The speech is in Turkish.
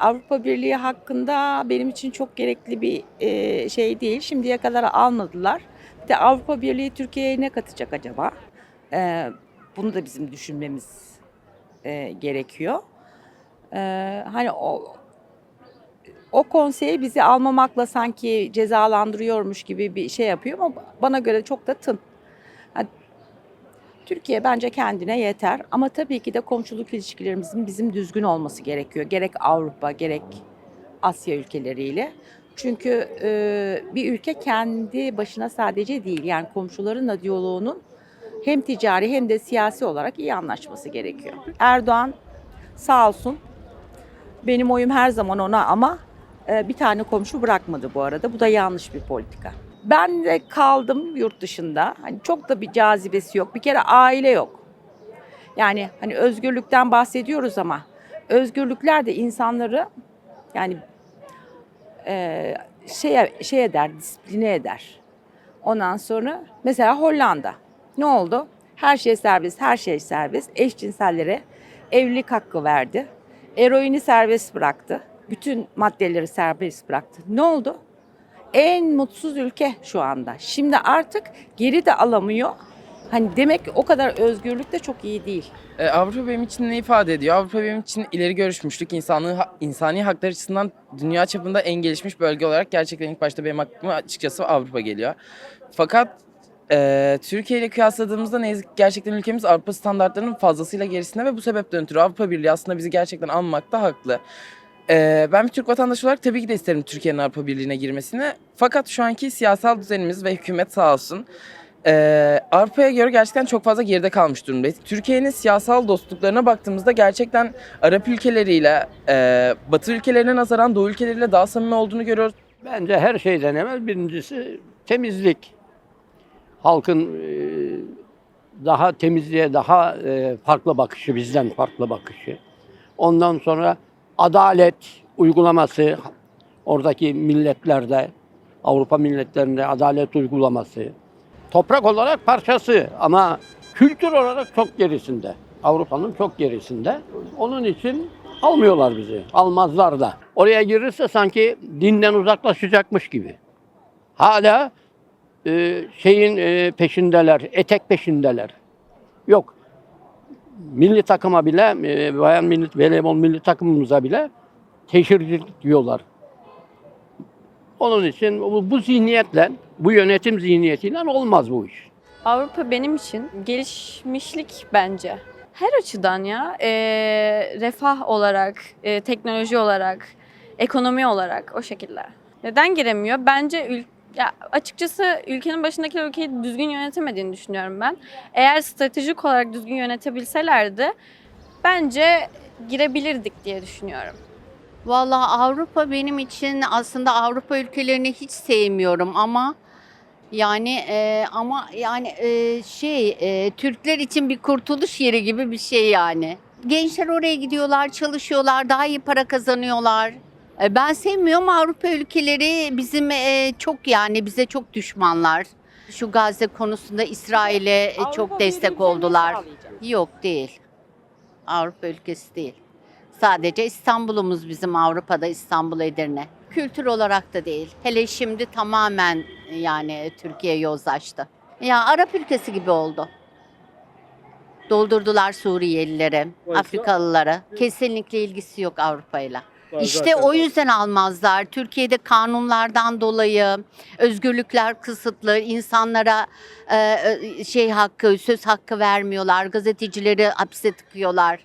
Avrupa Birliği hakkında benim için çok gerekli bir e, şey değil. Şimdiye kadar almadılar. Bir de Avrupa Birliği Türkiye'ye ne katacak acaba? E, bunu da bizim düşünmemiz e, gerekiyor. Hani o o konseyi bizi almamakla sanki cezalandırıyormuş gibi bir şey yapıyor ama bana göre çok da tın. Ha, Türkiye bence kendine yeter ama tabii ki de komşuluk ilişkilerimizin bizim düzgün olması gerekiyor. Gerek Avrupa gerek Asya ülkeleriyle. Çünkü e, bir ülke kendi başına sadece değil yani komşularınla diyaloğunun hem ticari hem de siyasi olarak iyi anlaşması gerekiyor. Erdoğan sağ olsun benim oyum her zaman ona ama e, bir tane komşu bırakmadı bu arada. Bu da yanlış bir politika. Ben de kaldım yurt dışında. Hani çok da bir cazibesi yok. Bir kere aile yok. Yani hani özgürlükten bahsediyoruz ama özgürlükler de insanları yani e, şey şey eder, disipline eder. Ondan sonra mesela Hollanda ne oldu? Her şey serbest, her şey serbest. Eşcinsellere evlilik hakkı verdi. Eroini serbest bıraktı. Bütün maddeleri serbest bıraktı. Ne oldu? En mutsuz ülke şu anda. Şimdi artık geri de alamıyor. Hani demek ki o kadar özgürlük de çok iyi değil. E, Avrupa benim için ne ifade ediyor? Avrupa benim için ileri görüşmüşlük, insanlığı, insani haklar açısından dünya çapında en gelişmiş bölge olarak gerçekten ilk başta benim aklıma açıkçası Avrupa geliyor. Fakat e, Türkiye ile kıyasladığımızda ne yazık ki gerçekten ülkemiz Avrupa standartlarının fazlasıyla gerisinde ve bu sebepten ötürü Avrupa Birliği aslında bizi gerçekten almakta haklı. E, ben bir Türk vatandaşı olarak tabii ki de isterim Türkiye'nin Avrupa Birliği'ne girmesini. Fakat şu anki siyasal düzenimiz ve hükümet sağ olsun ee, Avrupa'ya göre gerçekten çok fazla geride kalmış durumdayız. Türkiye'nin siyasal dostluklarına baktığımızda gerçekten Arap ülkeleriyle, e, Batı ülkelerine nazaran Doğu ülkeleriyle daha samimi olduğunu görüyoruz. Bence her şeyden evvel birincisi temizlik. Halkın e, daha temizliğe daha e, farklı bakışı, bizden farklı bakışı. Ondan sonra adalet uygulaması, oradaki milletlerde, Avrupa milletlerinde adalet uygulaması. Toprak olarak parçası ama kültür olarak çok gerisinde. Avrupa'nın çok gerisinde. Onun için almıyorlar bizi. Almazlar da. Oraya girirse sanki dinden uzaklaşacakmış gibi. Hala e, şeyin e, peşindeler, etek peşindeler. Yok. Milli takıma bile, e, bayan milli, voleybol milli takımımıza bile teşhircilik diyorlar. Onun için bu, bu zihniyetle, bu yönetim zihniyetiyle olmaz bu iş. Avrupa benim için gelişmişlik bence. Her açıdan ya. Ee, refah olarak, e, teknoloji olarak, ekonomi olarak o şekilde. Neden giremiyor? Bence ül- ya açıkçası ülkenin başındaki ülkeyi düzgün yönetemediğini düşünüyorum ben. Eğer stratejik olarak düzgün yönetebilselerdi bence girebilirdik diye düşünüyorum. Vallahi Avrupa benim için aslında Avrupa ülkelerini hiç sevmiyorum ama yani e, ama yani e, şey e, Türkler için bir kurtuluş yeri gibi bir şey yani. Gençler oraya gidiyorlar, çalışıyorlar, daha iyi para kazanıyorlar. E, ben sevmiyorum Avrupa ülkeleri bizim e, çok yani bize çok düşmanlar. Şu Gazze konusunda İsrail'e e, Avrupa çok destek oldular. Yok değil. Avrupa ülkesi değil. Sadece İstanbul'umuz bizim Avrupa'da İstanbul Edirne. Kültür olarak da değil. Hele şimdi tamamen yani Türkiye yozlaştı. Ya Arap ülkesi gibi oldu. Doldurdular Suriyelileri, Afrikalıları. Kesinlikle ilgisi yok Avrupa'yla. İşte o yüzden almazlar. Türkiye'de kanunlardan dolayı özgürlükler kısıtlı, insanlara e, şey hakkı, söz hakkı vermiyorlar, gazetecileri hapse tıkıyorlar.